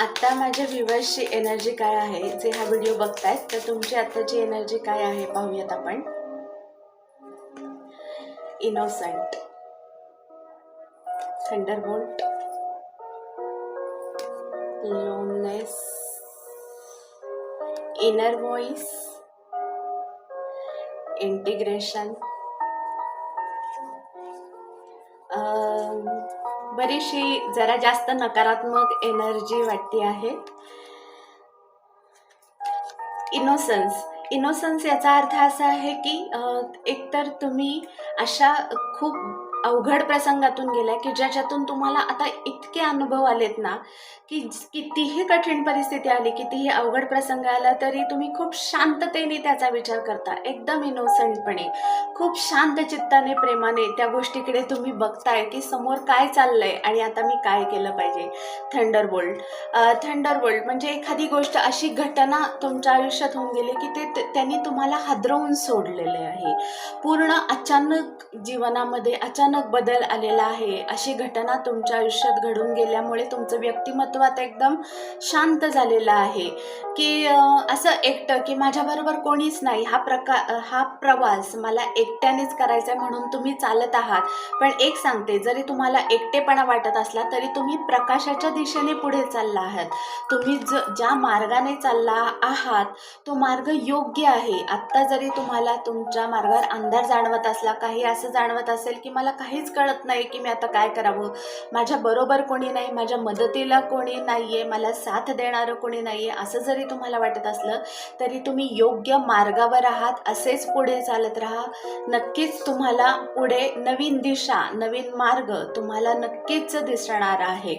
आत्ता माझ्या व्ह्युअर्सची एनर्जी काय आहे जे हा व्हिडिओ बघतायत तर तुमची आत्ताची एनर्जी काय आहे पाहूयात आपण. Innocent thunderbolt loneness inner voice integration बरीचशी जरा जास्त नकारात्मक एनर्जी वाटते आहे. इनोसन्स इनोसन्स याचा अर्थ असा आहे की एकतर तुम्ही अशा खूप अवघड प्रसंगातून गेल्या की ज्याच्यातून तुम्हाला आता इतके अनुभव आलेत ना की कितीही कठीण परिस्थिती आली कितीही अवघड प्रसंग आला तरी तुम्ही खूप शांततेने त्याचा विचार करता एकदम इनोसंटपणे खूप शांत चित्ताने प्रेमाने त्या गोष्टीकडे तुम्ही बघताय की समोर काय चाललंय आणि आता मी काय केलं पाहिजे? थंडरबोल्ट थंडरबोल्ट म्हणजे एखादी गोष्ट अशी घटना तुमच्या आयुष्यात होऊन गेली की ते ते- त्यांनी तुम्हाला हादरवून सोडलेले आहे. पूर्ण अचानक जीवनामध्ये अचानक बदल आलेला आहे. अशी घटना तुमच्या आयुष्यात घडून गेल्यामुळे तुमचं व्यक्तिमत्व आता एकदम शांत झालेलं आहे. की असं एकटं की माझ्याबरोबर कोणीच नाही हा प्रकार हा प्रवास मला एकट्यानेच करायचा आहे म्हणून तुम्ही चालत आहात. पण एक सांगते जरी तुम्हाला एकटेपणा वाटत असला तरी तुम्ही प्रकाशाच्या दिशेने पुढे चालला आहात. तुम्ही ज ज्या मार्गाने चालला आहात तो मार्ग योग्य आहे. आत्ता जरी तुम्हाला तुमच्या मार्गावर अंधार जाणवत असला काही असं जाणवत असेल की मला काहीच कळत नाही की मी आता काय करावं. माझ्या बरोबर कोणी नाही माझ्या मदतीला कोणी नाही आहे मला साथ देणारं कोणी नाही आहे असं जरी तुम्हाला वाटत असलं तरी तुम्ही योग्य मार्गावर आहात असेच पुढे चालत राहा. नक्कीच तुम्हाला पुढे नवीन दिशा नवीन मार्ग तुम्हाला नक्कीच दिसणार आहे.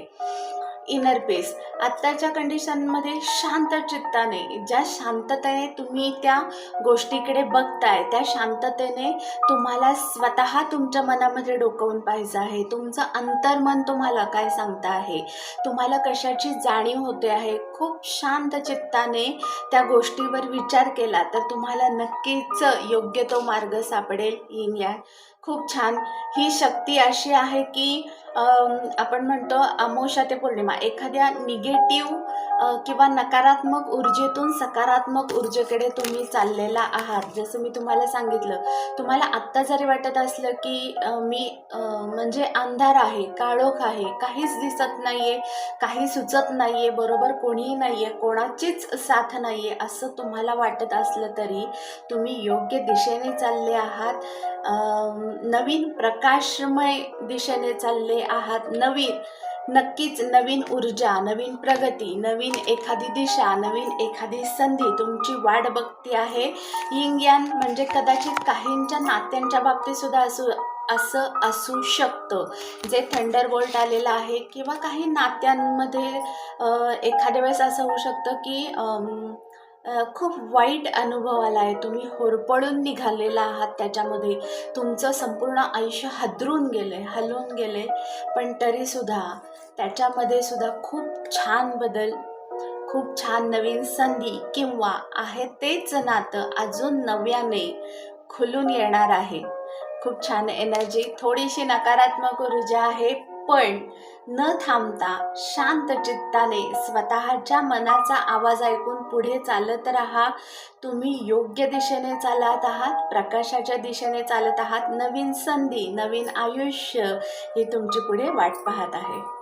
इनर पीस आत्ताच्या कंडिशनमध्ये शांत चित्ताने ज्या शांततेने तुम्ही त्या गोष्टीकडे बघताय त्या शांततेने तुम्हाला स्वतः तुमच्या मनामध्ये डोकवून पाहिजे आहे. तुमचं अंतर्मन तुम्हाला काय सांगतं आहे? तुम्हाला कशाची जाणीव होते आहे? खूप शांत चित्ताने त्या गोष्टीवर विचार केला तर तुम्हाला नक्कीच योग्य तो मार्ग सापडेल. येईल या. खूप छान. ही शक्ती अशी आहे की आपण म्हणतो अमोशा ते पौर्णिमा. एखाद्या निगेटिव्ह किंवा नकारात्मक ऊर्जेतून सकारात्मक ऊर्जेकडे तुम्ही चाललेला आहात. जसं मी तुम्हाला सांगितलं तुम्हाला आत्ता जरी वाटत असलं की मी म्हणजे अंधार आहे काळोख आहे काहीच दिसत नाही आहे काही सुचत नाही आहे बरोबर कोणीही नाही आहे कोणाचीच साथ नाही आहे असं तुम्हाला वाटत असलं तरी तुम्ही योग्य दिशेने चालले आहात. नवीन प्रकाशमय दिशेने चालले आहात. नवीन नक्कीच नवीन ऊर्जा नवीन प्रगती नवीन एखादी दिशा नवीन एखादी संधी तुमची वाट बघते आहे. यिंग यान म्हणजे कदाचित काहींच्या नात्यांच्या बाबतीत सुद्धा असू असं असू शकतं. जे थंडरबोल्ट आलेलं आहे किंवा काही नात्यांमध्ये एखाद्या वेळेस असं होऊ शकतं की खूप वाईट अनुभव आला आहे. तुम्ही होरपडून निघालेला आहात त्याच्यामध्ये. तुमचं संपूर्ण आयुष्य हादरून गेले हलवून गेले पण तरीसुद्धा त्याच्यामध्ये सुद्धा खूप छान बदल खूप छान नवीन संधी किंवा आहे तेच नातं अजून नव्याने खुलून येणार आहे. खूप छान एनर्जी थोडीशी नकारात्मक ऊर्जा आहे. पण न थांबता शांत चित्ताने स्वतःच्या मनाचा आवाज ऐकून पुढे चालत राहा. तुम्ही योग्य दिशेने चालत आहात प्रकाशाच्या दिशेने चालत आहात. नवीन संधी नवीन आयुष्य ही तुमची पुढे वाट पाहत आहे.